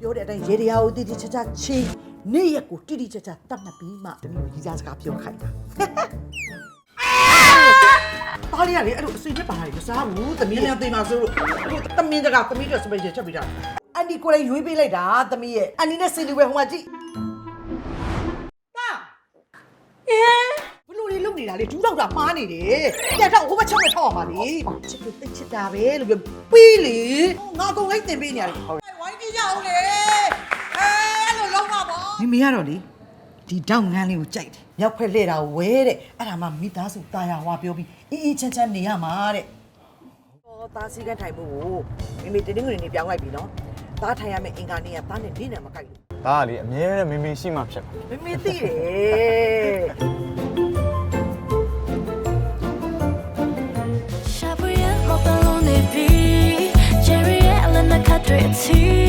ပြောတဲ့အတိုင်းရေတရားကိုတိတိကျကျချင်းနေ့ရက်ကိုတိတိကျကျတတ်မှတ်ပြီးမှတမီးကိုရီးစားစကားပြောခိုင်းတာပါလီကလေအဲ့လိုအစိမ့်နဲ့ပါလာတယ်မစားဘူးတမီးလည်းသိမှာဆိုလို့အခုတမင်းတကတမီးတို့စပယ်ချက်ချက်ပြီးတာအန်ဒီကိုလည်းရွေးပေးလိုက်တာတမီးရဲ့အန်ဒီနဲ့စီလီဝဲဟိုမှာကြည့် နေတာလေဒူးတော့တာမှားနေတယ်ပြန်ထောက်ဟိုဘက်ချက်နဲ့ထောက်အောင်ပါလေချစ်ကိုသိချစ်တာပဲလို့ပြောပြီးလေငါကုန်လိုက်တင်ပေးနေရတယ်ဝိုင်းကြည့်ကြအောင်လေအဲအဲ့လိုလုံးပါပေါ့မိမိကတော့လေဒီတောက်ငန်းလေးကိုကြိုက်တယ်မြောက်ဖက်လှဲ့တာဝဲတဲ့အဲ့ဒါမှမိသားစုတာယာဝါပြောပြီးအေးအေးချမ်းချမ်းနေရမှာတဲ့ဟောသားစည်းကမ်းထိုင်ဖို့ကိုမိမိတင်းတင်းငွေနေပြောင်းလိုက်ပြီနော်သားထိုင်ရမယ့်အင်္ဂါနေ့ကသားနဲ့နေနဲ့မကိုက်ဘူးဒါကလေအမြဲတမ်းမေမေရှိမှဖြစ်ပါမေမေသိတယ် ရှာ